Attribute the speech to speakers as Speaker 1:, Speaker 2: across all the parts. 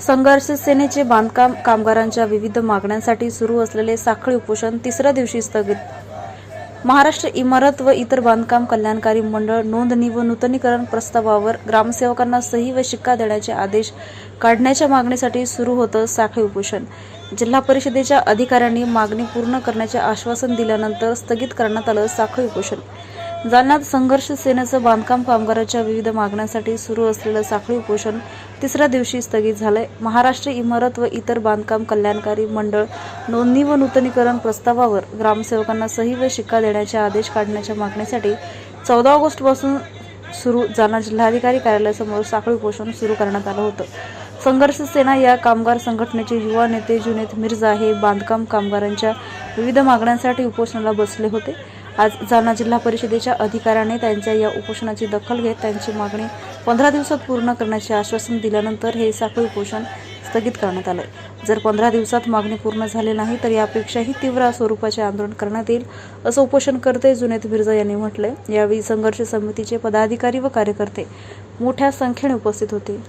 Speaker 1: संघर्ष सेनेचे बांधकाम कामगारांच्या विविध मागण्यांसाठी सुरू असलेले साखळी उपोषण तिसऱ्या दिवशी स्थगित. महाराष्ट्र इमारत व इतर बांधकाम कल्याणकारी मंडळ नोंदणी व नूतनीकरण प्रस्तावावर ग्रामसेवकांना सही व शिक्का देण्याचे आदेश काढण्याच्या मागणीसाठी सुरू होतं साखळी उपोषण. जिल्हा परिषदेच्या अधिकाऱ्यांनी मागणी पूर्ण करण्याचे आश्वासन दिल्यानंतर स्थगित करण्यात आलं साखळी उपोषण. जालन्यात संघर्ष सेनेचं बांधकाम कामगाराच्या विविध मागण्यांसाठी सुरू असलेलं साखळी उपोषण तिसऱ्या दिवशी स्थगित झालंय. महाराष्ट्र इमारत व इतर बांधकाम कल्याणकारी मंडळ नोंदणी व नूतनीकरण प्रस्तावावर ग्रामसेवकांना सही व शिक्का देण्याचे आदेश काढण्याच्या मागणीसाठी चौदा ऑगस्टपासून सुरू जालना जिल्हाधिकारी कार्यालयासमोर साखळी उपोषण सुरू करण्यात आलं होतं. संघर्ष सेना या कामगार संघटनेचे युवा नेते जुनेद मिर्झा हे बांधकाम कामगारांच्या विविध मागण्यांसाठी उपोषणाला बसले होते. आज जालना जिल्हा परिषदेच्या अधिकाऱ्याने त्यांच्या या उपोषणाची दखल घेत त्यांची मागणी पंधरा दिवसात पूर्ण करण्याचे आश्वासन दिल्यानंतर हे साखळी उपोषण स्थगित करण्यात आलंय. जर पंधरा दिवसात मागणी पूर्ण झाली नाही तर यापेक्षाही तीव्र स्वरूपाचे आंदोलन करण्यात येईल असं उपोषणकर्ते जुनेद मिर्झा यांनी म्हटलंय. यावेळी संघर्ष समितीचे पदाधिकारी व कार्यकर्ते मोठ्या संख्येने उपस्थित होते.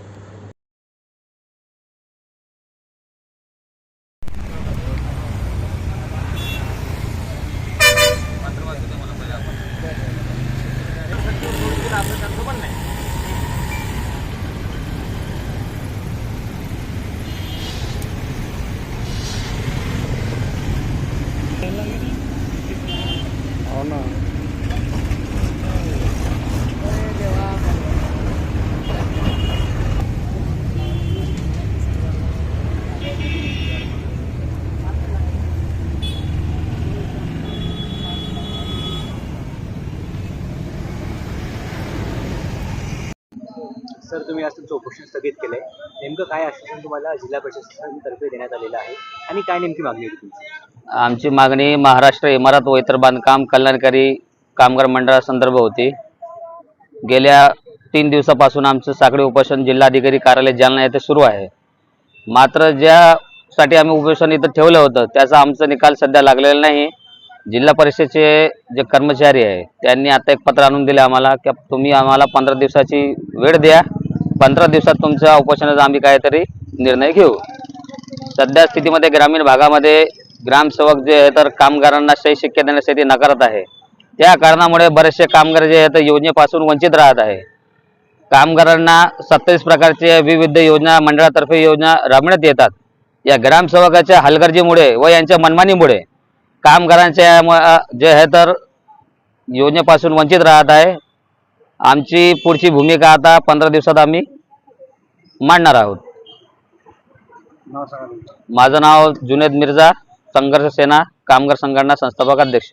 Speaker 2: सर तुम्ही आज तुमचं उपोषण स्थगित केलंय. नेमकं काय आश्वासन तुम्हाला जिल्हा प्रशासनातर्फे देण्यात आलेलं आहे? आणि काय नेमकी मागणी होती तुमची?
Speaker 3: आमची मागणी महाराष्ट्र इमारत व इतर बांधकाम कल्याणकारी कामगार मंडळासंदर्भ होती. गेल्या तीन दिवसापासून आमचं साखळी उपोषण जिल्हाधिकारी कार्यालय जालना येथे सुरू आहे. मात्र ज्यासाठी आम्ही उपोषण इथं ठेवलं होतं त्याचा आमचा निकाल सध्या लागलेला नाही. जिल्हा परिषदेचे जे कर्मचारी आहे त्यांनी आता एक पत्र आणून दिले आम्हाला की तुम्ही आम्हाला पंधरा दिवसाची वेळ द्या. पंधरा दिवसात तुमच्या उपोषणाचा आम्ही काहीतरी निर्णय घेऊ. सध्या स्थितीमध्ये ग्रामीण भागामध्ये ग्रामसेवक जे आहे तर कामगारांना सही शिक्के देण्यासाठी नकारत आहे. त्या कारणामुळे बरेचसे कामगार जे आहेत ते योजनेपासून वंचित राहत आहे. कामगारांना सत्तावीस प्रकारचे विविध योजना मंडळातर्फे योजना राबवण्यात येतात. या ग्रामसेवकाच्या हलगर्जीमुळे व यांच्या मनमानीमुळे कामगारांच्या जे आहे तर योजनेपासून वंचित राहत आहे. आमची पुढची भूमिका आता पंधरा दिवसात आम्ही मांडणार आहोत. माझं नाव जुनेद मिर्झा. संघर्ष सेना कामगार संघटना संस्थापक अध्यक्ष.